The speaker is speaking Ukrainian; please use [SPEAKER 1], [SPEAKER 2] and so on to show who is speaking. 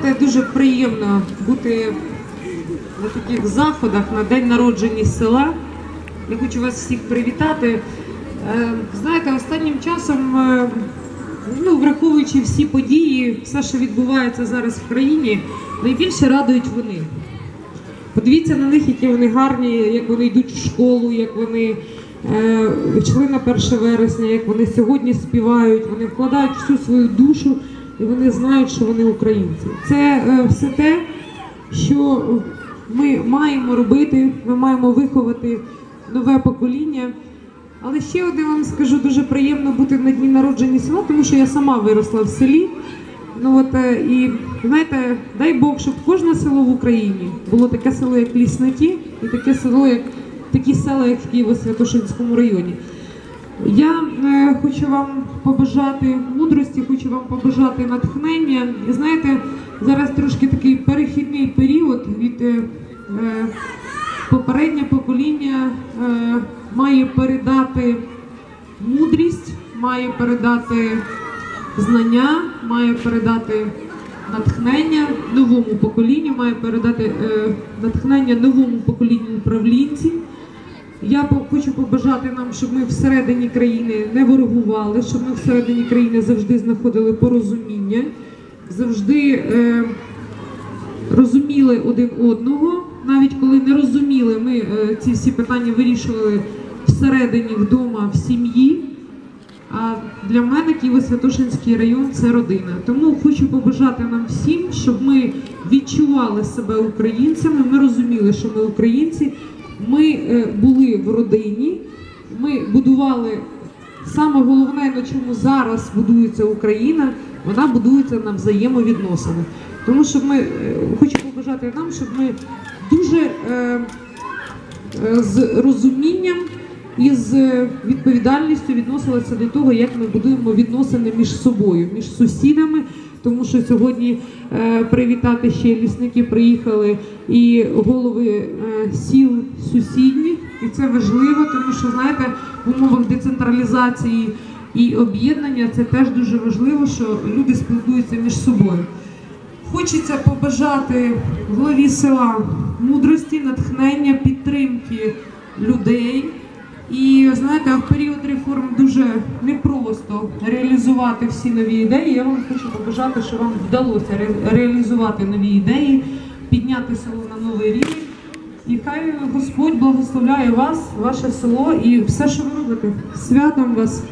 [SPEAKER 1] знаєте, дуже приємно бути на таких заходах на день народження села. Я хочу вас всіх привітати. Е, Знаєте, останнім часом, е, ну, враховуючи всі події, все, що відбувається зараз в країні, найбільше радують вони. Подивіться на них, які вони гарні, як вони йдуть в школу, як вони е, йшли на 1 вересня, як вони сьогодні співають, вони вкладають всю свою душу і вони знають, що вони українці. Це е, все те, що ми маємо робити, ми маємо виховати нове покоління. Але ще одне вам скажу, дуже приємно бути на дні народження села, тому що я сама виросла в селі. Ну от е, і знаєте, дай Бог, щоб кожне село в Україні було таке село, як Лісники, і таке село, як такі села, як в Києво-Святошинському районі. Я е, хочу вам побажати мудрості, хочу вам побажати натхнення. І знаєте, зараз трошки такий перехідний період від е, е, попереднє покоління е, має передати мудрість, має передати знання, має передати натхнення новому поколінню, має передати е, натхнення новому поколінню управлінців. Я хочу побажати нам, щоб ми всередині країни не ворогували, щоб ми всередині країни завжди знаходили порозуміння, завжди е, розуміли один одного. Навіть коли не розуміли, ми е, ці всі питання вирішували всередині вдома в сім'ї. А для мене Києво-Святошинський район це родина. Тому хочу побажати нам всім, щоб ми відчували себе українцями. Ми розуміли, що ми українці. Ми е, були в родині, ми будували саме головне, на чому зараз будується Україна, вона будується на взаємовідносинах. Тому що ми е, хочу побажати нам, щоб ми дуже е, з розумінням і з відповідальністю відносилися до того, як ми будуємо відносини між собою, між сусідами. Тому що сьогодні е, привітати ще лісники приїхали і голови е, сіл сусідніх, і це важливо, тому що знаєте, в умовах децентралізації і об'єднання це теж дуже важливо, що люди спілкуються між собою. Хочеться побажати главі села мудрості, натхнення, підтримки людей. І знаєте, в період реформ дуже непросто реалізувати всі нові ідеї. Я вам хочу побажати, що вам вдалося ре- реалізувати нові ідеї, підняти село на новий рівень. І хай Господь благословляє вас, ваше село і все, що ви робите. Святом вас!